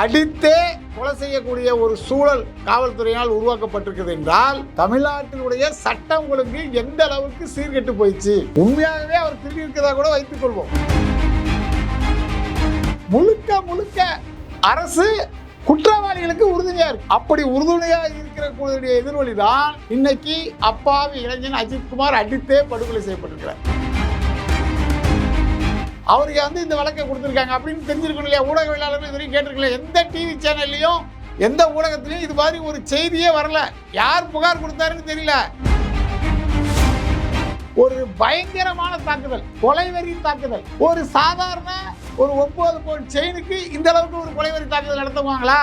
அடித்தே கொலை செய்யக்கூடிய ஒரு சூழல் காவல்துறையினால் உருவாக்கப்பட்டிருக்கிறது என்றால் தமிழ்நாட்டினுடைய சட்டம் ஒழுங்கு எந்த அளவுக்கு சீர்கெட்டு போயிடுச்சு? உண்மையாகவே அவர் திரும்பி இருக்கிறதா கூட வைத்துக் கொள்வோம். முழுக்க முழுக்க அரசு குற்றவாளிகளுக்கு உறுதுணையா இருக்கு. அப்படி உறுதுணையா இருக்கிற கூடிய தான் இன்னைக்கு அப்பாவி இளைஞன் அஜித்குமார் அடித்தே படுகொலை செய்யப்பட்டிருக்கிறார். அவருக்கு வந்து இந்த வழக்கை கொடுத்துருக்காங்க அப்படின்னு தெரிஞ்சிருக்கணும் இல்லையா? ஊடகவியலாளர்கள் இது வரைக்கும் கேட்டிருக்கல. எந்த டிவி சேனல்லையும் எந்த ஊடகத்திலையும் இது மாதிரி ஒரு செய்தியே வரல. யார் புகார் கொடுத்தாருன்னு தெரியல. ஒரு பயங்கரமான தாக்குதல் கொலைவெறி தாக்குதல். ஒரு சாதாரண ஒரு ஒன்பது கோடி செயினுக்கு இந்த அளவுக்கு ஒரு கொலைவெறி தாக்குதல் நடத்துவாங்களா?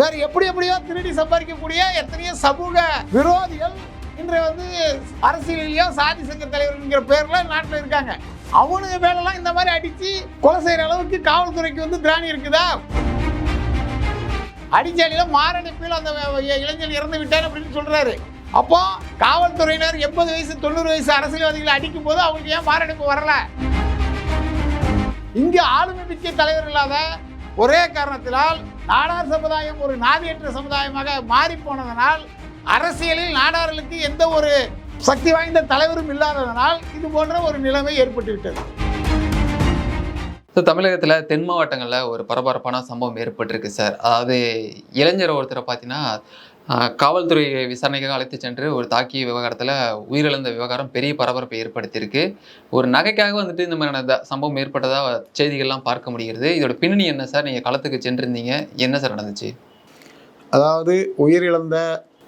வேற எப்படி எப்படியோ திருடி சம்பாதிக்கக்கூடிய எத்தனையோ சமூக விரோதிகள் இன்று வந்து அரசியலையோ சாதி சங்க தலைவர்ங்கிற பேர்ல நாட்டில் இருக்காங்க. அவனுங்க மேலெல்லாம் இந்த மாதிரி அடிச்சு கொலை செய்யற அளவுக்கு காவல்துறைக்கு வந்து திராணி இருக்குதா? அடிச்சாலியில மாரடைப்பில் அந்த இளைஞர் இறந்து விட்டார் அப்படின்னு சொல்றாரு. அப்போ காவல்துறையினர் எண்பது வயசு தொண்ணூறு வயசு அரசியல்வாதிகளை அடிக்கும் போது அவங்களுக்கு ஏன் மாரடைப்பு வரல? இங்கு ஆளுமை மிக்க தலைவர் இல்லாத ஒரே காரணத்தினால் நாடார் சமுதாயம் ஒரு நாதியற்ற சமுதாயமாக மாறி போனதனால் அரசியலில் நாடார்களுக்கு எந்த ஒரு சக்தி வாய்ந்த தலைவரும் இல்லாததனால் இது போன்ற ஒரு நிலைமை ஏற்பட்டு விட்டது ஸோ தமிழகத்தில் தென் மாவட்டங்களில் ஒரு பரபரப்பான சம்பவம் ஏற்பட்டிருக்கு சார். அதாவது இளைஞர் ஒருத்தரை பார்த்தீங்கன்னா காவல்துறை விசாரணைக்காக அழைத்து சென்று ஒரு தாக்கிய விவகாரத்தில் உயிரிழந்த விவகாரம் பெரிய பரபரப்பை ஏற்படுத்தியிருக்கு. ஒரு நகைக்காக வந்துட்டு இந்த மாதிரியான சம்பவம் ஏற்பட்டதாக செய்திகள்லாம் பார்க்க முடிகிறது. இதோட பின்னணி என்ன சார்? நீங்கள் களத்துக்கு சென்றிருந்தீங்க. என்ன சார் நடந்துச்சு? அதாவது உயிரிழந்த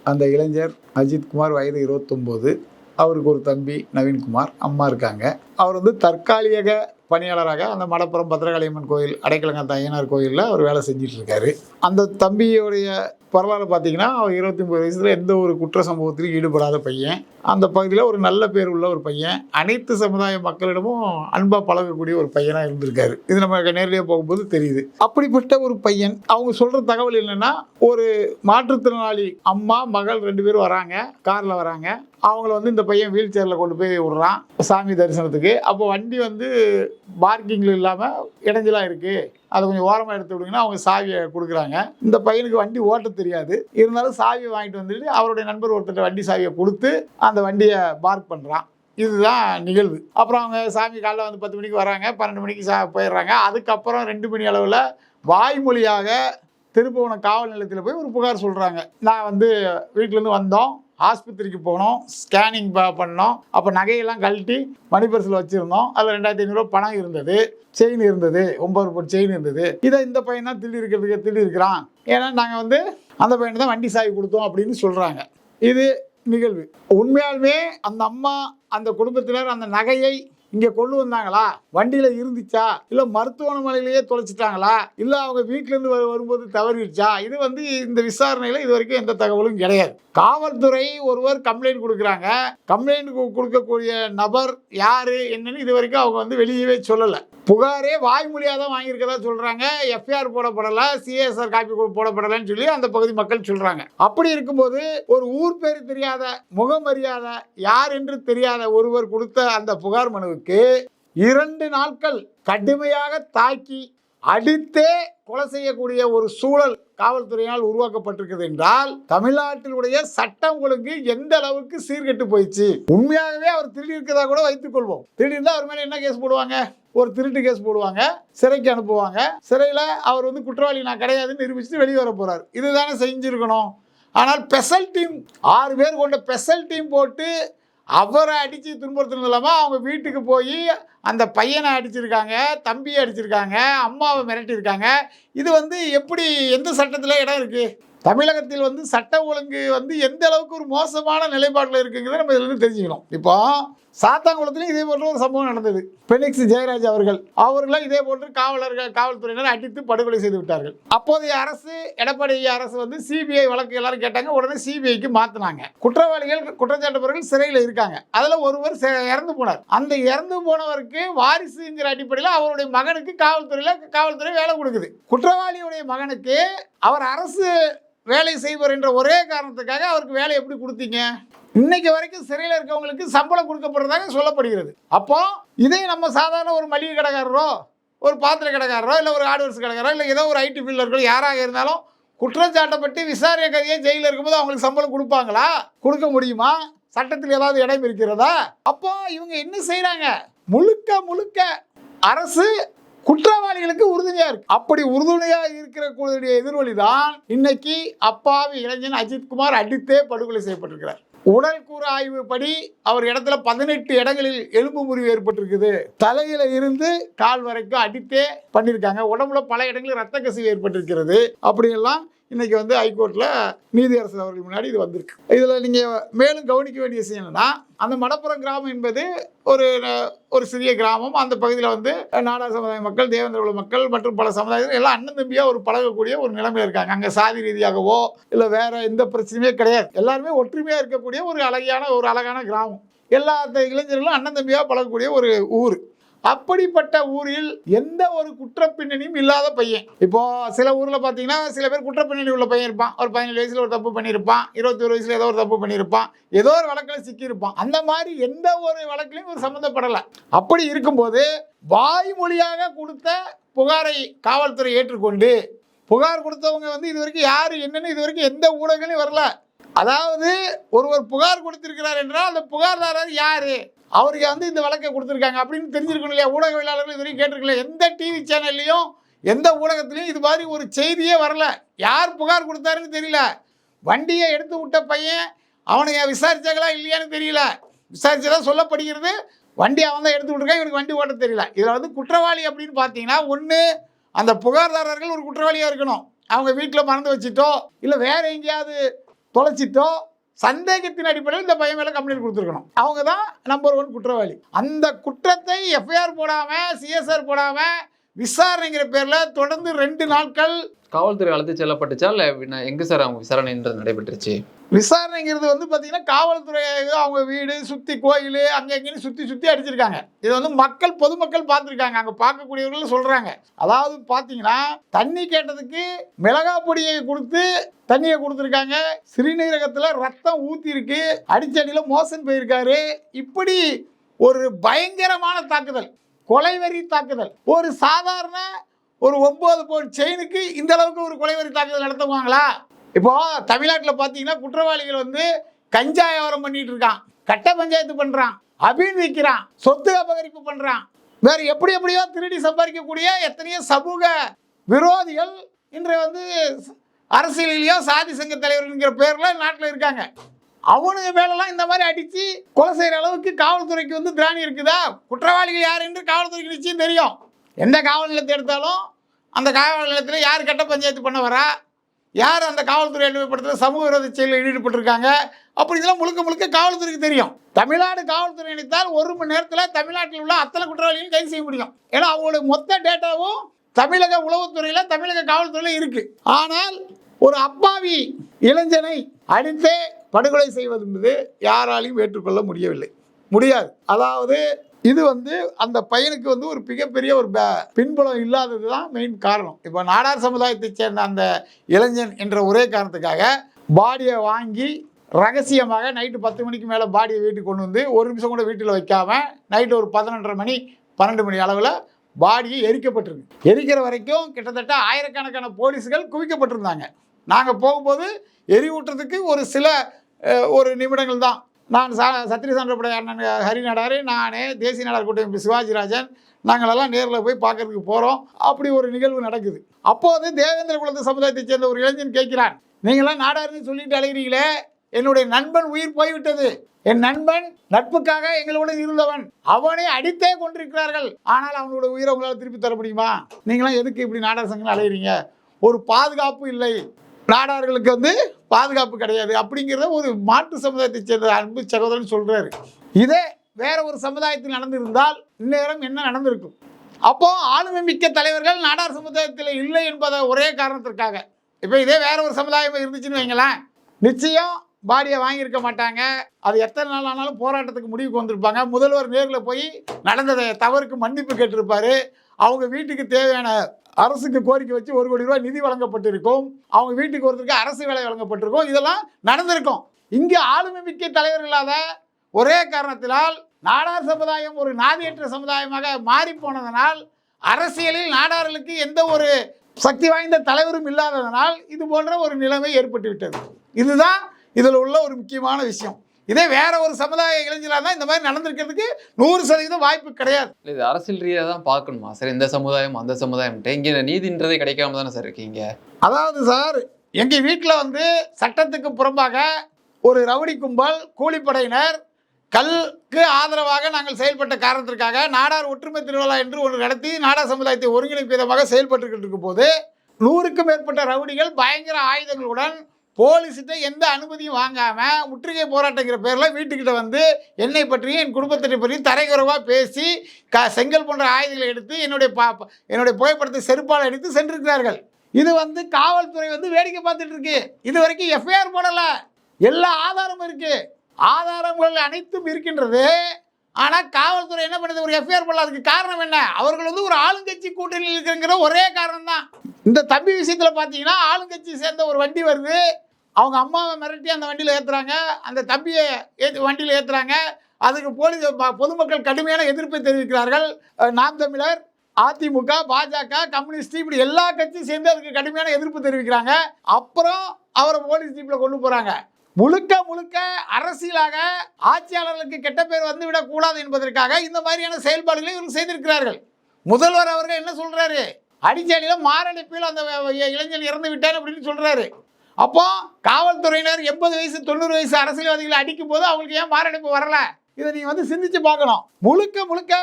அந்த இளைஞர் அஜித்குமார் வயது இருபத்தொம்போது. அவருக்கு ஒரு தம்பி நவீன்குமார் அம்மா இருக்காங்க. அவர் வந்து தற்காலிக பணியாளராக அந்த மலப்புறம் பத்திரகாளியம்மன் கோயில் அடைக்கலங்காத்த ஐயனார் கோயிலில் அவர் வேலை செஞ்சிட்டு இருக்காரு அந்த தம்பியுடைய வரலாறு பார்த்தீங்கன்னா அவர் இருபத்தி ஒன்பது வயசில் எந்த ஒரு குற்ற சம்பவத்திலும் ஈடுபடாத பையன். அந்த பகுதியில் ஒரு நல்ல பேர் உள்ள ஒரு பையன். அனைத்து சமுதாய மக்களிடமும் அன்பாக பழகக்கூடிய ஒரு பையனாக இருந்திருக்காரு. இது நம்ம நேரடியாக போகும்போது தெரியுது. அப்படிப்பட்ட ஒரு பையன் அவங்க சொல்கிற தகவல் என்னென்னா ஒரு மாற்றுத்திறனாளி அம்மா மகள் ரெண்டு பேரும் வராங்க காரில் வராங்க. அவங்கள வந்து இந்த பையன் வீல் சேரில் கொண்டு போய் விடுறான் சாமி தரிசனத்துக்கு. அப்போ வண்டி வந்து பார்க்கிங்கில் இல்லாமல் இடைஞ்சலாக இருக்குது அதை கொஞ்சம் ஓரமாக எடுத்து விடுங்கன்னா அவங்க சாவியை கொடுக்குறாங்க. இந்த பையனுக்கு வண்டி ஓட்ட தெரியாது. இருந்தாலும் சாவியை வாங்கிட்டு வந்துட்டு அவருடைய நண்பர் ஒருத்தர் வண்டி சாவியை கொடுத்து அந்த வண்டியை பார்க் பண்ணுறான் இதுதான் நிகழ்வு. அப்புறம் அவங்க சாமி காலைல வந்து பத்து மணிக்கு வராங்க. பன்னெண்டு மணிக்கு சா போயிடுறாங்க. அதுக்கப்புறம் ரெண்டு மணி அளவில் வாய்மொழியாக திருப்பவன காவல் நிலையத்தில் போய் ஒரு புகார் சொல்கிறாங்க நான் வந்து வீட்டிலேருந்து வந்தோம். ஆஸ்பத்திரிக்கு போனோம் ஸ்கேனிங் பண்ணோம். அப்போ நகையெல்லாம் கழட்டி மணி வச்சுருந்தோம். அதில் ரெண்டாயிரத்தி ஐநூறுரூவா பணம் இருந்தது. செயின் இருந்தது. ஒம்பது ரூபாய் செயின் இருந்தது. இதை இந்த பையன் தான் தில்லி இருக்கிறதுக்கு தில்லி இருக்கிறான். ஏன்னா நாங்கள் வந்து அந்த பையனை தான் வண்டி சாய் கொடுத்தோம் அப்படின்னு சொல்கிறாங்க இது நிகழ்வு. உண்மையாலுமே அந்த அம்மா அந்த குடும்பத்தினர் அந்த நகையை இங்கே கொண்டு வந்தாங்களா? வண்டியில் இருந்துச்சா? இல்லை மருத்துவமனையிலேயே தொலைச்சிட்டாங்களா? இல்லை அவங்க வீட்டிலேருந்து வரு வரும்போது தவறிடுச்சா? இது வந்து இந்த விசாரணையில் இது வரைக்கும் எந்த தகவலும் கிடையாது. காவல்துறை ஒருவர் கம்ப்ளைண்ட் கொடுக்குறாங்க. கம்ப்ளைண்ட் கொடுக்கக்கூடிய நபர் யார் என்னன்னு இது வரைக்கும் அவங்க வந்து வெளியவே சொல்லலை. புகாரே வாய்மொழியாக தான் வாங்கியிருக்கதா சொல்கிறாங்க எஃப்ஐஆர் போடப்படலை சிஎஸ்ஆர் காப்பி போடப்படலைன்னு சொல்லி அந்த பகுதி மக்கள் சொல்கிறாங்க அப்படி இருக்கும்போது ஒரு ஊர் பேர் தெரியாத முகம் அறியாத யார் என்று தெரியாத ஒருவர் கொடுத்த அந்த புகார் மனுவுக்கு இரண்டு நாட்கள் கடுமையாக தாக்கி அடித்தே கொலை செய்யக்கூடிய ஒரு சூழல் காவல்துறையினால் உருவாக்கப்பட்டிருக்கிறது என்றால் தமிழ்நாட்டினுடைய சட்டம் ஒழுங்கு எந்த அளவுக்கு சீர்கெட்டு போயிடுச்சு? உண்மையாகவே அவர் திருடி இருக்கிறதா கூட வைத்துக் கொள்வோம். திருடி அவர் மேலே என்ன கேஸ் போடுவாங்க? ஒரு திருட்டு கேஸ் போடுவாங்க சிறைக்கு அனுப்புவாங்க. சிறையில் அவர் வந்து குற்றவாளி நான் கிடையாதுன்னு நிரூபிச்சுட்டு வெளியே வர போறார். இதுதானே செஞ்சுருக்கணும். ஆனால் ஸ்பெஷல் டீம் ஆறு பேர் கொண்ட ஸ்பெஷல் டீம் போட்டு அவரை அடித்து துன்புறுத்துனது இல்லாமல் அவங்க வீட்டுக்கு போய் அந்த பையனை அடிச்சிருக்காங்க தம்பியை அடிச்சிருக்காங்க அம்மாவை மிரட்டியிருக்காங்க. இது வந்து எப்படி எந்த சட்டத்தில் இடம் இருக்குது தமிழகத்தில் வந்து சட்ட ஒழுங்கு வந்து எந்த அளவுக்கு ஒரு மோசமான நிலைப்பாட்டில் இருக்குங்கிறத நம்ம இதில் தெரிஞ்சுக்கணும். இப்போ சாத்தாங்குளத்திலும் இதே போன்ற ஒரு சம்பவம் நடந்தது. பெனிக்ஸ் ஜெயராஜ் அவர்கள் அவர்களை இதே போன்று காவலர்கள் காவல்துறையினர் அடித்து படுகொலை செய்து விட்டார்கள். அப்போதைய அரசு எடப்பாடி அரசு வந்து சிபிஐ வழக்கு எல்லாரும் கேட்டாங்க. உடனே சிபிஐக்கு மாத்தினாங்க. குற்றவாளிகள் குற்றச்சாட்டுபவர்கள் சிறையில் இருக்காங்க. அதுல ஒருவர் இறந்து போனார். அந்த இறந்து போனவருக்கு வாரிசுங்கிற அடிப்படையில் அவருடைய மகனுக்கு காவல்துறையில காவல்துறை வேலை கொடுக்குது. குற்றவாளியுடைய மகனுக்கு அவர் அரசு வேலை செய்வர் என்ற ஒரே காரணத்துக்காக அவருக்கு வேலை எப்படி கொடுத்தீங்க? இன்னைக்கு வரைக்கும் சிறையில் இருக்கவங்களுக்கு சம்பளம் கொடுக்கப்படுறதாக சொல்லப்படுகிறது. அப்போ இதே நம்ம சாதாரண ஒரு மளிகை கடைக்காரரோ ஒரு பாத்திர கடைக்காரரோ இல்லை ஒரு ஹார்ட்வேர்ஸ் கடைக்காரோ இல்லை ஏதோ ஒரு ஐடி ஃபீல்டில் இருக்கிற யாராக இருந்தாலும் குற்றச்சாட்டப்பட்டு விசாரணை கதையே ஜெயிலில் இருக்கும்போது அவங்களுக்கு சம்பளம் கொடுப்பாங்களா? கொடுக்க முடியுமா? சட்டத்தில் ஏதாவது இடம் இருக்கிறதா? அப்போ இவங்க என்ன செய்கிறாங்க முழுக்க முழுக்க அரசு குற்றவாளிகளுக்கு உறுதுணையா இருக்கு. அப்படி உறுதுணையா இருக்கிற கூடிய தான் இன்னைக்கு அப்பாவி இளைஞன் அஜித்குமார் அடித்தே படுகொலை செய்யப்பட்டிருக்கிறார். உடல் கூறு ஆய்வு படி அவர் இடத்துல பதினெட்டு இடங்களில் எலும்பு முறிவு ஏற்பட்டிருக்குது. தலையில இருந்து கால் வரைக்கும் அடித்தே பண்ணியிருக்காங்க உடம்புல பல இடங்களில் ரத்த கசிவு ஏற்பட்டிருக்கிறது. அப்படியெல்லாம் இன்னைக்கு வந்து ஹைகோர்ட்ல நீதியரசர் அவர்கள் முன்னாடி இது வந்திருக்கு. இதில் நீங்கள் மேலும் கவனிக்க வேண்டிய விஷயம் என்னன்னா அந்த மடப்புறம் கிராமம் என்பது ஒரு ஒரு சிறிய கிராமம். அந்த பகுதியில் வந்து நாடா சமுதாய மக்கள் தேவேந்திர குல மக்கள் மற்றும் பல சமுதாயங்கள் எல்லாம் அண்ணன் தம்பியாக ஒரு பழகக்கூடிய ஒரு நிலைமையில் இருக்காங்க. அங்கே சாதி ரீதியாகவோ இல்லை வேற எந்த பிரச்சனையுமே கிடையாது. எல்லாருமே ஒற்றுமையாக இருக்கக்கூடிய ஒரு அழகியான ஒரு அழகான கிராமம். எல்லா இளைஞர்களும் அண்ணன் தம்பியாக பழகக்கூடிய ஒரு ஊர். அப்படிப்பட்ட ஊரில் எந்த ஒரு குற்ற பின்னணியும் இல்லாத பையன். இப்போ சில ஊர்ல பாத்தீங்கன்னா சில பேர் குற்ற பின்னணி உள்ள பையன் இருப்பான். ஒரு பதினேழு வயசுல ஒரு தப்பு பண்ணியிருப்பான். இருபத்தி ஒரு வயசுல ஏதோ ஒரு தப்பு பண்ணியிருப்பான். ஏதோ ஒரு வழக்கில் சிக்கியிருப்பான். அந்த மாதிரி எந்த ஒரு வழக்கிலையும் ஒரு சம்மந்தப்படலை. அப்படி இருக்கும்போது வாய்மொழியாக கொடுத்த புகாரை காவல்துறை ஏற்றுக்கொண்டு புகார் கொடுத்தவங்க வந்து இது வரைக்கும் யார் என்னன்னு இது வரைக்கும் எந்த ஊடகங்களையும் வரல. அதாவது ஒருவர் புகார் கொடுத்திருக்கிறார் என்றால் அந்த புகார்தாரர் யாரு? அவருக்கு வந்து இந்த வழக்கை கொடுத்துருக்காங்க. அப்படின்னு தெரிஞ்சிருக்கணும் இல்லையா? ஊடகவியலாளர்கள் இது வரைக்கும் கேட்டிருக்கல எந்த டிவி சேனல்லையும் எந்த ஊடகத்துலையும் இது மாதிரி ஒரு செய்தியே வரல. யார் புகார் கொடுத்தாருன்னு தெரியல. வண்டியை எடுத்து விட்ட பையன் அவனை விசாரிச்சாங்களா இல்லையான்னு தெரியல. விசாரிச்சதா சொல்லப்படுகிறது. வண்டி அவன் தான் எடுத்து விட்டுருக்கான் இவனுக்கு வண்டி ஓட்ட தெரியல. இதில் வந்து குற்றவாளி அப்படின்னு பார்த்தீங்கன்னா ஒன்று அந்த புகார்தாரர்கள் ஒரு குற்றவாளியாக இருக்கணும். அவங்க வீட்டில் மறந்து வச்சுட்டோ இல்லை வேற எங்கேயாவது தொலைச்சிட்டோ சந்தேகத்தின் அடிப்படையில் இந்த பையன் மேலே கம்ப்ளைண்ட் கொடுத்துருக்கணும். அவங்க தான் நம்பர் ஒன் குற்றவாளி. அந்த குற்றத்தை எஃப்ஐஆர் போடாமல் சிஎஸ்ஆர் போடாமல் விசாரணைங்கிற பேரில் தொடர்ந்து ரெண்டு நாட்கள் காவல்துறை அழைத்து செல்லப்பட்டுச்சா? இல்லை எங்கே சார் அவங்க விசாரணைன்றது நடைபெற்றுச்சு? விசாரணைங்கிறது வந்து பார்த்தீங்கன்னா காவல்துறை அவங்க வீடு சுற்றி கோயில் அங்கே இங்கேன்னு சுற்றி சுற்றி அடிச்சிருக்காங்க. இது வந்து மக்கள் பொதுமக்கள் பார்த்துருக்காங்க. அங்கே பார்க்கக்கூடியவர்கள் சொல்கிறாங்க அதாவது பார்த்தீங்கன்னா தண்ணி கேட்டதுக்கு மிளகா பொடியை கொடுத்து தண்ணியை கொடுத்துருக்காங்க. சிறுநீரகத்தில் ரத்தம் ஊற்றிருக்கு அடிச்சடியில் மோசன் போயிருக்காரு. இப்படி ஒரு பயங்கரமான தாக்குதல் கொலைவெறி தாக்குதல். ஒரு சாதாரண ஒரு ஒன்பது பவுன் செயினுக்கு இந்த அளவுக்கு ஒரு கொலைவெறி தாக்குதல் நடத்துவாங்களா? இப்போ தமிழ்நாட்டில் பார்த்தீங்கன்னா குற்றவாளிகள் வந்து கஞ்சா வியாபாரம் பண்ணிட்டு இருக்கான். கட்ட பஞ்சாயத்து பண்ணுறான் அபீன் விற்கிறான் சொத்து அபகரிப்பு பண்ணுறான் வேறு எப்படி எப்படியோ திருடி சம்பாதிக்கக்கூடிய எத்தனையோ சமூக விரோதிகள் இன்று வந்து அரசியலிலேயோ சாதி சங்க தலைவர்கள்ங்கிற பேரில் நாட்டில் இருக்காங்க. அவனுக்கு மேலெல்லாம் இந்த மாதிரி அடித்து கொலை செய்கிற அளவுக்கு காவல்துறைக்கு வந்து திராணி இருக்குதா? குற்றவாளிகள் யார் என்று காவல்துறைக்கு நிச்சயம் தெரியும். எந்த காவல் நிலையத்தை எடுத்தாலும் அந்த காவல் நிலையத்தில் யார் கட்ட பஞ்சாயத்து பண்ண வரா? யார் அந்த காவல்துறை அலுவலகப்படுத்துகிற சமூக விரோத செயலில் ஈடுபட்டிருக்காங்க? அப்படி இதெல்லாம் முழுக்க முழுக்க காவல்துறைக்கு தெரியும். தமிழ்நாடு காவல்துறை நினைத்தால் ஒரு மணி நேரத்தில் தமிழ்நாட்டில் உள்ள அத்தனை குற்றவாளிகளையும் கைது செய்ய முடியும். ஏன்னா அவங்களுடைய மொத்த டேட்டாவும் தமிழக உளவுத்துறையில் தமிழக காவல்துறையில் இருக்குது ஆனால் ஒரு அப்பாவி இளைஞனை அடித்தே படுகொலை செய்வது என்பது யாராலையும் ஏற்றுக்கொள்ள முடியவில்லை. முடியாது. அதாவது இது வந்து அந்த பையனுக்கு வந்து ஒரு மிகப்பெரிய ஒரு ப- பின்புலம் இல்லாதது தான் மெயின் காரணம். இப்போ நாடார் சமுதாயத்தை சேர்ந்த அந்த இளைஞன் என்ற ஒரே காரணத்துக்காக பாடியை வாங்கி ரகசியமாக நைட்டு பத்து மணிக்கு மேலே பாடியை வீட்டுக்கு கொண்டு வந்து ஒரு நிமிஷம் கூட வீட்டில் வைக்காம நைட்டு ஒரு பதினொன்றரை மணி பன்னெண்டு மணி அளவில் பாடியை எரிக்கப்பட்டிருக்கு. எரிக்கிற வரைக்கும் கிட்டத்தட்ட ஆயிரக்கணக்கான போலீஸ்கள் குவிக்கப்பட்டிருந்தாங்க. நாங்கள் போகும்போது எரிவூட்டுறதுக்கு ஒரு சில ஒரு நிமிடங்கள் தான் நான் சா சத்திரி சான்றப்பட அண்ணன் ஹரி நடாரு நானே தேசிய நடார் கூட்டம் சிவாஜிராஜன். நாங்களெல்லாம் நேரில் போய் பார்க்கறதுக்கு போகிறோம் அப்படி ஒரு நிகழ்வு நடக்குது. அப்போது தேவேந்திர குலத்து சமுதாயத்தைச் சேர்ந்த ஒரு இளைஞன் கேட்கிறான். நீங்களாம் நாடாருன்னு சொல்லிட்டு அழகிறீங்களே என்னுடைய நண்பன் உயிர் போய்விட்டது. என் நண்பன் நட்புக்காக எங்களுடன் இருந்தவன். அவனை அடித்தே கொண்டிருக்கிறார்கள் ஆனால் அவனோட உயிரை உங்களால் திருப்பி தர முடியுமா? நீங்களாம் எதுக்கு இப்படி நாடார் சங்கம் அலைகிறீங்க ஒரு பாதுகாப்பு இல்லை. நாடார்களுக்கு வந்து பாதுகாப்பு கிடையாது. அப்படிங்கிறத ஒரு மாட்டு சமுதாயத்தை சேர்ந்த அன்பு சகோதரன் சொல்கிறாரு இதே வேற ஒரு சமுதாயத்தில் நடந்திருந்தால் இந்நேரம் என்ன நடந்திருக்கும்? அப்போ ஆளுமை மிக்க தலைவர்கள் நாடார் சமுதாயத்தில் இல்லை என்பதை ஒரே காரணத்திற்காக. இப்போ இதே வேற ஒரு சமுதாயம் இருந்துச்சுன்னு வைங்களேன். நிச்சயம் பாடியை வாங்கியிருக்க மாட்டாங்க. அது எத்தனை நாள் ஆனாலும் போராட்டத்துக்கு முடிவுக்கு வந்திருப்பாங்க. முதல்வர் நேரில் போய் நடந்ததை தவறுக்கு மன்னிப்பு கேட்டிருப்பாரு. அவங்க வீட்டுக்கு தேவையான அரசுக்கு கோரிக்கை வச்சு ஒரு கோடி ரூபாய் நிதி வழங்கப்பட்டிருக்கும். அவங்க வீட்டுக்கு ஒருத்தருக்கு அரசு வேலை வழங்கப்பட்டிருக்கும். இதெல்லாம் நடந்திருக்கும். இங்கே ஆளுமை மிக்க தலைவர் இல்லாத ஒரே காரணத்தினால் நாடார் சமுதாயம் ஒரு நாதியற்ற சமுதாயமாக மாறி போனதனால் அரசியலில் நாடார்களுக்கு எந்த ஒரு சக்தி வாய்ந்த தலைவரும் இல்லாததனால் இது போன்ற ஒரு நிலைமை ஏற்பட்டுவிட்டது. இதுதான் இதில் உள்ள ஒரு முக்கியமான விஷயம். இதே வேற ஒரு சமுதாய இளைஞராக தான் இந்த மாதிரி நடந்திருக்கிறதுக்கு நூறு சதவீதம் வாய்ப்பு கிடையாது. இது அரசியல் ரீதியாக தான் பார்க்கணுமா? சார் இந்த சமுதாயம் அந்த சமுதாயம்ட்டு. இங்கே நீதின்றதே கிடைக்காம தானே சார் இருக்கீங்க? அதாவது சார் எங்கள் வீட்டில் வந்து சட்டத்துக்கு புறம்பாக ஒரு ரவுடி கும்பல் கூலிப்படையினர் கல்க்கு ஆதரவாக நாங்கள் செயல்பட்ட காரணத்திற்காக நாடார் ஒற்றுமை திருவிழா என்று ஒன்று நடத்தி நாடார் சமுதாயத்தை ஒருங்கிணைப்பு விதமாக செயல்பட்டு இருக்கும் போது நூறுக்கும் மேற்பட்ட ரவுடிகள் பயங்கர ஆயுதங்களுடன் போலீஸ்கிட்ட எந்த அனுமதியும் வாங்காமல் முற்றுகை போராட்டங்கிற பேரில் வீட்டுக்கிட்ட வந்து என்னை பற்றியும் என் குடும்பத்தினை பற்றியும் தரைக்குறவாக பேசி க செங்கல் போன்ற ஆயுதங்களை எடுத்து என்னுடைய பா என்னுடைய புகைப்படத்தை செருப்பால் அடித்து சென்றிருக்கிறார்கள். இது வந்து காவல்துறை வந்து வேடிக்கை பார்த்துட்டு இருக்கு. இது வரைக்கும் எஃப்ஐஆர் போடலை. எல்லா ஆதாரமும் இருக்குது ஆதாரங்கள் அனைத்தும் இருக்கின்றது. ஆனால் காவல்துறை என்ன பண்ணுது? ஒரு எஃப்ஐஆர் போடல. அதுக்கு காரணம் என்ன? அவர்கள் வந்து ஒரு ஆளுங்கட்சி கூட்டணியில் இருக்கிறங்கிற ஒரே காரணம் தான் இந்த தம்பி விஷயத்தில் பார்த்தீங்கன்னா ஆளுங்கட்சி சேர்ந்த ஒரு வண்டி வருது. அவங்க அம்மாவை மிரட்டி அந்த வண்டியில் ஏற்றுறாங்க அந்த தம்பியை ஏற்றி வண்டியில் ஏற்றுறாங்க அதுக்கு போலீஸ் பொதுமக்கள் கடுமையான எதிர்ப்பை தெரிவிக்கிறார்கள். நாம் தமிழர் அதிமுக பாஜக கம்யூனிஸ்ட் இப்படி எல்லா கட்சியும் சேர்ந்து அதுக்கு கடுமையான எதிர்ப்பு தெரிவிக்கிறாங்க. அப்புறம் அவரை போலீஸ் ஜீப்பில் கொண்டு போகிறாங்க முழுக்க முழுக்க அரசியலாக ஆட்சியாளர்களுக்கு கெட்ட பேர் வந்து விடக்கூடாது என்பதற்காக இந்த மாதிரியான செயல்பாடுகளை இவர்கள் செய்திருக்கிறார்கள். முதல்வர் அவர்கள் என்ன சொல்கிறாரு அடிச்சடியில் மாரடைப்பில் அந்த இளைஞன் இறந்து விட்டார் அப்படின்னு சொல்கிறாரு அப்போ காவல்துறையினர் எண்பது வயசு தொண்ணூறு வயசு அரசியல்வாதிகளை அடிக்கும் போது அவங்களுக்கு ஏன் மாரடைப்பு வரல? இதை நீங்கள் வந்து சிந்திச்சு பார்க்கணும். முழுக்க முழுக்க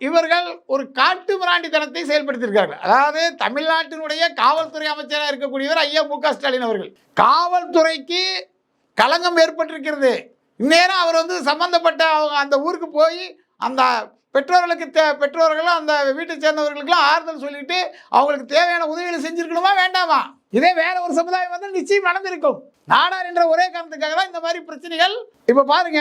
இவர்கள் ஒரு காட்டு மிராண்டித்தனத்தை செயல்படுத்தியிருக்கார்கள் அதாவது தமிழ்நாட்டினுடைய காவல்துறை அமைச்சராக இருக்கக்கூடியவர் ஐயா மு க ஸ்டாலின் அவர்கள். காவல்துறைக்கு களங்கம் ஏற்பட்டிருக்கிறது. இந்நேரம் அவர் வந்து சம்பந்தப்பட்ட அவங்க அந்த ஊருக்கு போய் அந்த பெற்றோர்களுக்கு தே பெற்றோர்களும் அந்த வீட்டை சேர்ந்தவர்களுக்கெல்லாம் ஆறுதல் சொல்லிட்டு அவங்களுக்கு தேவையான உதவிகளை செஞ்சுருக்கணுமா வேண்டாமா? இதே வேற ஒரு சமுதாயம் வந்து நிச்சயம் நடந்திருக்கும். நாடார் என்ற ஒரே காரணத்துக்காக தான் இந்த மாதிரி பிரச்சனைகள். இப்போ பாருங்க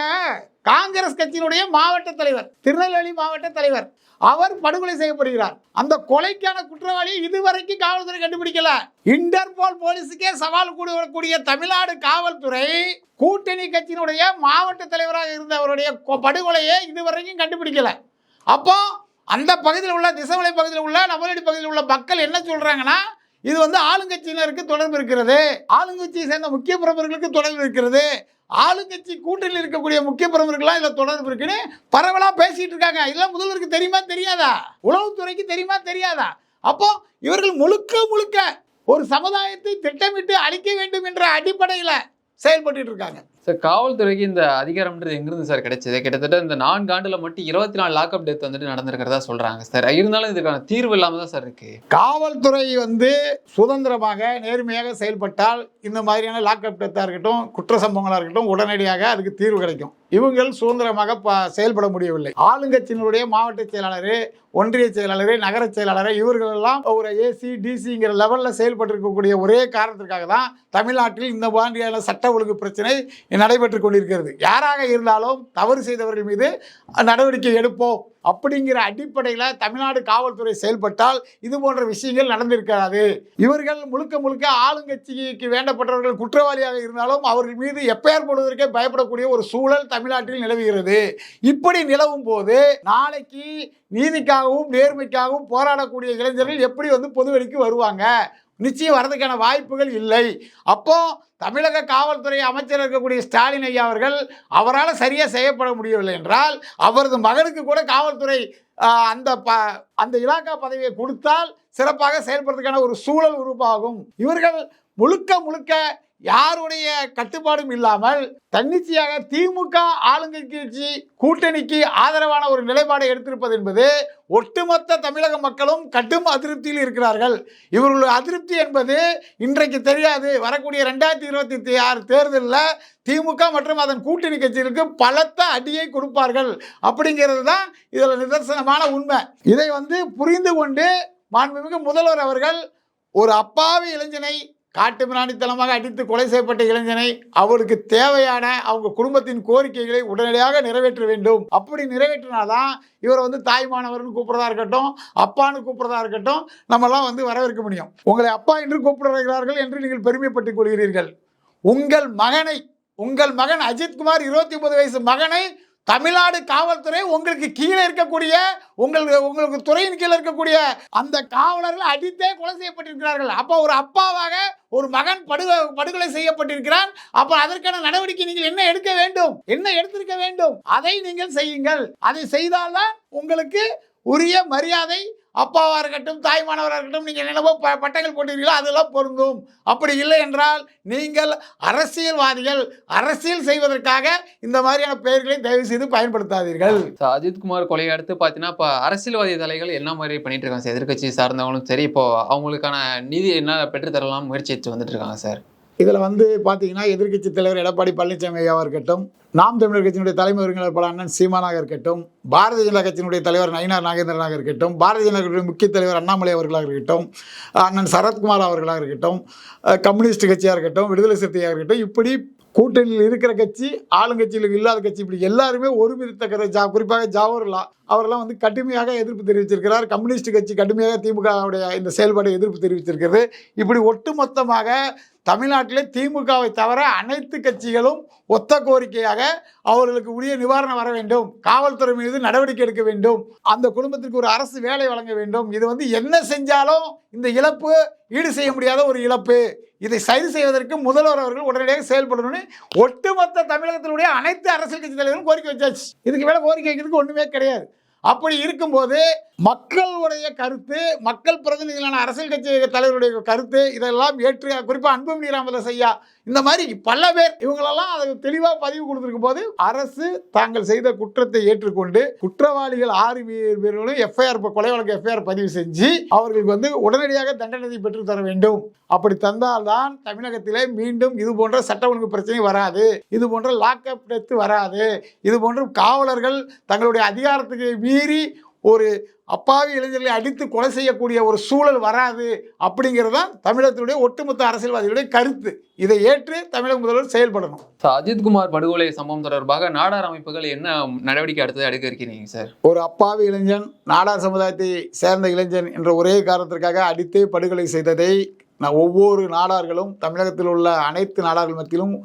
காங்கிரஸ் கட்சியினுடைய மாவட்ட தலைவர் திருநெல்வேலி மாவட்ட தலைவர் அவர் படுகொலை செய்யப்படுகிறார். அந்த கொலைக்கான குற்றவாளியை இதுவரைக்கும் காவல்துறை கண்டுபிடிக்கல. இன்டர்போல் போலீஸுக்கே சவால் கூடக்கூடிய தமிழ்நாடு காவல்துறை கூட்டணி கட்சியினுடைய மாவட்ட தலைவராக இருந்தவருடைய படுகொலையை இதுவரைக்கும் கண்டுபிடிக்கல. அப்போ அந்த பகுதியில் உள்ள திசைமலை பகுதியில் உள்ள நவலடி பகுதியில் உள்ள மக்கள் என்ன சொல்றாங்கன்னா இது வந்து ஆளுங்கட்சியினருக்கு தொடர்பு இருக்கிறது. ஆளுங்கட்சியை சேர்ந்த முக்கிய பிரபர்களுக்கு தொடர்பு இருக்கிறது. ஆளுங்கட்சி கூட்டணியில் இருக்கக்கூடிய முக்கிய பிரமுகர்கள்லாம் இதில் தொடர்பு இருக்குன்னு பரவலாக பேசிகிட்டு இருக்காங்க. இதெல்லாம் முதல்வருக்கு தெரியுமா தெரியாதா? உளவுத்துறைக்கு தெரியுமா தெரியாதா? அப்போ இவர்கள் முழுக்க முழுக்க ஒரு சமுதாயத்தை திட்டமிட்டு அழிக்க வேண்டும் என்ற அடிப்படையில் செயல்பட்டு இருக்காங்க. சார் காவல்துறைக்கு இந்த அதிகாரம்ன்றது எங்கிருந்து சார் கிடைச்சது? கிட்டத்தட்ட இந்த நான்கு ஆண்டுல மட்டும் இருபத்தி நாலு லாக்அப் டெத் வந்துட்டு நடந்திருக்கிறதா சொல்றாங்க சார். இருந்தாலும் இதுக்கான தீர்வு இல்லாம தான் சார் இருக்கு. காவல்துறை வந்து சுதந்திரமாக நேர்மையாக செயல்பட்டால் இந்த மாதிரியான லாக்அப் டெத்தாக இருக்கட்டும் குற்ற சம்பவங்களாக இருக்கட்டும் உடனடியாக அதுக்கு தீர்வு கிடைக்கும். இவங்கள் சுதந்திரமாக ப- செயல்பட முடியவில்லை. ஆளுங்கட்சியினுடைய மாவட்ட செயலாளர் ஒன்றிய செயலாளர் நகர செயலாளர் இவர்கள் எல்லாம் ஒரு ஏசி டிசிங்கிற லெவலில் செயல்பட்டு இருக்கக்கூடிய ஒரே காரணத்திற்காக தான் தமிழ்நாட்டில் இந்த மாதிரியான சட்ட ஒழுங்கு பிரச்சனை நடைபெற்று கொண்டிருக்கிறது. யாராக இருந்தாலும் தவறு செய்தவர்கள் மீது நடவடிக்கை எடுப்போம். அப்படிங்கிற அடிப்படையில் தமிழ்நாடு காவல்துறை செயல்பட்டால் இது போன்ற விஷயங்கள் நடந்திருக்காது. இவர்கள் முழுக்க முழுக்க ஆளுங்கட்சிக்கு வேண்டப்பட்டவர்கள் குற்றவாளியாக இருந்தாலும் அவர்கள் மீது எப்பேர் போடுவதற்கே பயப்படக்கூடிய ஒரு சூழல் தமிழ் தமிழ்நாட்டில் நிலவுகிறது. இப்படி நிலவும் போது நாளைக்கு நீதிக்காகவும் நேர்மைக்காகவும் போராடக்கூடிய இளைஞர்கள் எப்படி வந்து பொதுவெளிக்கு வருவாங்க? நிச்சயம் வரதுக்கான வாய்ப்புகள் இல்லை. அப்போ தமிழக காவல்துறை அமைச்சர் இருக்கக்கூடிய ஸ்டாலின் ஐயா அவர்கள் அவரால் சரியாக செய்யப்பட முடியவில்லை என்றால் அவரது மகனுக்கு கூட காவல்துறை அந்த ப அந்த இலாக்கா பதவியை கொடுத்தால் சிறப்பாக செயல்படுறதுக்கான ஒரு சூழல் உருவாகும். இவர்கள் முழுக்க முழுக்க யாருடைய கட்டுப்பாடும் இல்லாமல் தன்னிச்சையாக திமுக ஆளுங்கட்சி கூட்டணிக்கு ஆதரவான ஒரு நிலைப்பாடை எடுத்திருப்பது என்பது ஒட்டுமொத்த தமிழக மக்களும் கடும் அதிருப்தியில் இருக்கிறார்கள். இவர்களுடைய அதிருப்தி என்பது இன்றைக்கு தெரியாது. வரக்கூடிய ரெண்டாயிரத்தி இருபத்தி ஆறு தேர்தலில் திமுக மற்றும் அதன் கூட்டணி கட்சிகளுக்கு பலத்த அடியை கொடுப்பார்கள். அப்படிங்கிறது தான் இதில் நிதர்சனமான உண்மை. இதை வந்து புரிந்து கொண்டு மாண்புமிகு முதல்வர் அவர்கள் ஒரு அப்பாவி இளைஞனை காட்டு மிராண்டித்தனமாக அடித்து கொலை செய்யப்பட்ட இளைஞனை அவருக்கு தேவையான அவங்க குடும்பத்தின் கோரிக்கைகளை உடனடியாக நிறைவேற்ற வேண்டும். அப்படி நிறைவேற்றினாதான் இவரை வந்து தாய்மானவர்னு கூப்பிட்றதா இருக்கட்டும் அப்பான்னு கூப்பிட்றதா இருக்கட்டும் நம்மலாம் வந்து வரவேற்க முடியும். உங்களை அப்பா என்று கூப்பிடுகிறார்கள் என்று நீங்கள் பெருமைப்பட்டுக் கொள்கிறீர்கள். உங்கள் மகனை உங்கள் மகன் அஜித்குமார் இருபத்தி ஒன்பது வயசு மகனை தமிழ்நாடு காவல்துறை உங்களுக்கு கீழே இருக்கக்கூடிய உங்களுக்கு உங்களுக்கு துறையின் கீழே இருக்கக்கூடிய அந்த காவலர்கள் அடித்தே கொலை செய்யப்பட்டிருக்கிறார்கள். அப்போ ஒரு அப்பாவாக ஒரு மகன் படுகொலை படுகொலை செய்யப்பட்டிருக்கிறான். அப்போ அதற்கான நடவடிக்கை நீங்கள் என்ன எடுக்க வேண்டும்? என்ன எடுத்திருக்க வேண்டும்? அதை நீங்கள் செய்யுங்கள். அதை செய்தால்தான் உங்களுக்கு உரிய மரியாதை அப்பாவாக இருக்கட்டும் தாய்மானவராக இருக்கட்டும் நீங்கள் என்னவோ ப பட்டங்கள் போட்டிருக்கீங்களோ அதெல்லாம் பொருந்தும். அப்படி இல்லை என்றால் நீங்கள் அரசியல்வாதிகள் அரசியல் செய்வதற்காக இந்த மாதிரியான பெயர்களை தயவு செய்து பயன்படுத்தாதீர்கள். ஸோ அஜித்குமார் கொலையை அடுத்து பார்த்தீங்கன்னா இப்போ அரசியல்வாதி தலைகள் என்ன மாதிரி பண்ணிட்டு இருக்காங்க சார்? எதிர்கட்சி சார்ந்தவங்களும் சரி இப்போ அவங்களுக்கான நிதி என்ன பெற்றுத்தரலாம் முயற்சித்து வந்துட்டு இருக்காங்க சார்? இதில் வந்து பார்த்தீங்கன்னா எதிர்க்கட்சி தலைவர் எடப்பாடி பழனிசாமி ஐயாவாக இருக்கட்டும் நாம் தமிழர் கட்சியினுடைய தலைமை ஒருங்கிணைப்பாளர் பல அண்ணன் சீமானாக இருக்கட்டும் பாரதிய ஜனதா கட்சியினுடைய தலைவர் நயினார் நாகேந்திரனாக இருக்கட்டும் பாரதிய ஜனதா கட்சியுடைய முக்கிய தலைவர் அண்ணாமலை அவர்களாக இருக்கட்டும் அண்ணன் சரத்குமார் அவர்களாக இருக்கட்டும் கம்யூனிஸ்ட் கட்சியாக இருக்கட்டும் விடுதலை சிறுத்தையாக இருக்கட்டும் இப்படி கூட்டணியில் இருக்கிற கட்சி ஆளுங்கட்சியில் இல்லாத கட்சி இப்படி எல்லாருமே ஒருமித்தக்கிற ஜா குறிப்பாக ஜாவர்லா அவரெல்லாம் வந்து கடுமையாக எதிர்ப்பு தெரிவிச்சிருக்கிறார் கம்யூனிஸ்ட் கட்சி கடுமையாக திமுகவுடைய இந்த செயல்பாடை எதிர்ப்பு தெரிவித்திருக்கிறது. இப்படி ஒட்டுமொத்தமாக தமிழ்நாட்டிலே திமுகவை தவிர அனைத்து கட்சிகளும் ஒத்த கோரிக்கையாக அவர்களுக்கு உரிய நிவாரணம் வர வேண்டும். காவல்துறை மீது நடவடிக்கை எடுக்க வேண்டும். அந்த குடும்பத்திற்கு ஒரு அரசு வேலை வழங்க வேண்டும். இது வந்து என்ன செஞ்சாலும் இந்த இழப்பு ஈடு செய்ய முடியாத ஒரு இழப்பு. இதை சரி செய்வதற்கு முதல்வர் அவர்கள் உடனடியாக செயல்படணும்னு ஒட்டுமொத்த தமிழகத்தினுடைய அனைத்து அரசியல் கட்சி தலைவர்களும் கோரிக்கை வச்சாச்சு. இதுக்கு மேலே கோரிக்கை வைக்கிறதுக்கு ஒன்றுமே கிடையாது. அப்படி இருக்கும்போது மக்களுடைய கருத்து மக்கள் பிரதிநிதிகளான அரசியல் கட்சி தலைவருடைய கருத்து இதெல்லாம் ஏற்று குறிப்பாக அன்புமணி ராமதாஸ் ஐயா இந்த மாதிரி பல பேர் இவங்களெல்லாம் அதை தெளிவாக பதிவு கொடுத்துருக்கும் போது அரசு தாங்கள் செய்த குற்றத்தை ஏற்றுக்கொண்டு குற்றவாளிகள் ஆறு பேர் பேர்களும் எஃப்ஐஆர் கொலை வழக்கு எஃப்ஐஆர் பதிவு செஞ்சு அவர்களுக்கு வந்து உடனடியாக தண்டனை பெற்று தர வேண்டும். அப்படி தந்தால்தான் தமிழகத்திலே மீண்டும் இது போன்ற சட்ட ஒழுங்கு பிரச்சனை வராது. இது போன்ற லாக்அப் டெத்து வராது. இது போன்ற காவலர்கள் தங்களுடைய அதிகாரத்துக்கு மீறி ஒரு அப்பாவி இளைஞர்களை அடித்து கொலை செய்யக்கூடிய ஒரு சூழல் வராது அப்படிங்கிறது தான் தமிழகத்தினுடைய ஒட்டுமொத்த அரசியல்வாதிகளுடைய கருத்து. இதை ஏற்று தமிழக முதல்வர் செயல்படணும். ஸோ அஜித்குமார் படுகொலை சம்பவம் தொடர்பாக நாடார் அமைப்புகள் என்ன நடவடிக்கை அடுத்தது எடுக்க இருக்கிறீங்க சார் ஒரு அப்பாவி இளைஞன் நாடார் சமுதாயத்தை சேர்ந்த இளைஞன் என்ற ஒரே காரணத்திற்காக அடித்தே படுகொலை செய்ததை நான் ஒவ்வொரு நாடார்களும் தமிழகத்தில் உள்ள அனைத்து நாடார்கள் மத்தியிலும்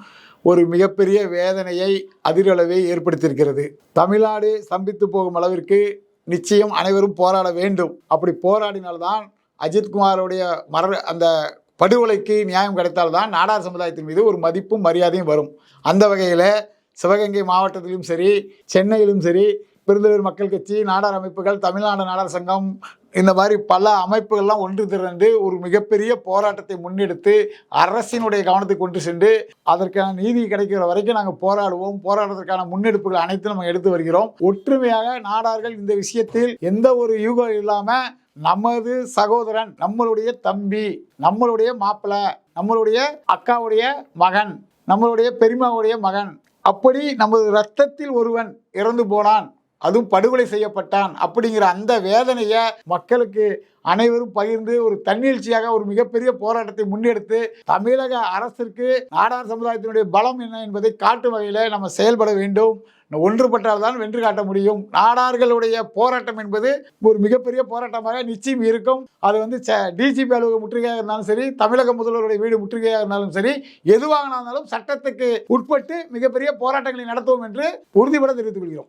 ஒரு மிகப்பெரிய வேதனையை அதிரளவை ஏற்படுத்தியிருக்கிறது. தமிழ்நாடு ஸ்தம்பித்து போகும் அளவிற்கு நிச்சயம் அனைவரும் போராட வேண்டும். அப்படி போராடினால்தான் அஜித்குமாருடைய மர அந்த படுகொலைக்கு நியாயம் கிடைத்தால்தான் நாடார் சமுதாயத்தின் மீது ஒரு மதிப்பும் மரியாதையும் வரும். அந்த வகையில் சிவகங்கை மாவட்டத்திலும் சரி சென்னையிலும் சரி பெருந்தலைவர் மக்கள் கட்சி நாடார் அமைப்புகள் தமிழ்நாடு நாடார் சங்கம் இந்த மாதிரி பல அமைப்புகள்லாம் ஒன்று திரண்டு ஒரு மிகப்பெரிய போராட்டத்தை முன்னெடுத்து அரசினுடைய கவனத்துக்கு கொண்டு சென்று அதற்கான நீதி கிடைக்கிற வரைக்கும் நாங்கள் போராடுவோம். போராடுறதுக்கான முன்னெடுப்புகள் அனைத்தும் நம்ம எடுத்து வருகிறோம். ஒற்றுமையாக நாடார்கள் இந்த விஷயத்தில் எந்த ஒரு யூகம் இல்லாமல் நமது சகோதரன் நம்மளுடைய தம்பி நம்மளுடைய மாப்பிள்ளை நம்மளுடைய அக்காவுடைய மகன் நம்மளுடைய பெரியமாவுடைய மகன் அப்படி நமது ரத்தத்தில் ஒருவன் இறந்து போனான். அதுவும் படுகொலை செய்யப்பட்டான் அப்படிங்கிற அந்த வேதனையை மக்களுக்கு அனைவரும் பகிர்ந்து ஒரு தன்னீழ்ச்சியாக ஒரு மிகப்பெரிய போராட்டத்தை முன்னெடுத்து தமிழக அரசிற்கு நாடார் சமுதாயத்தினுடைய பலம் என்ன என்பதை காட்டும் வகையில் நம்ம செயல்பட வேண்டும். ஒன்றுபட்டால் தான் வென்று காட்ட முடியும். நாடார்களுடைய போராட்டம் என்பது ஒரு மிகப்பெரிய போராட்டமாக நிச்சயம் இருக்கும். அது வந்து டிஜிபி அலுவலக முற்றுகையாக இருந்தாலும் சரி தமிழக முதல்வருடைய வீடு முற்றுகையாக இருந்தாலும் சரி எதுவாக இருந்தாலும் சட்டத்துக்கு உட்பட்டு மிகப்பெரிய போராட்டங்களை நடத்துவோம் என்று உறுதிபட தெரிவித்துக் கொள்கிறோம்.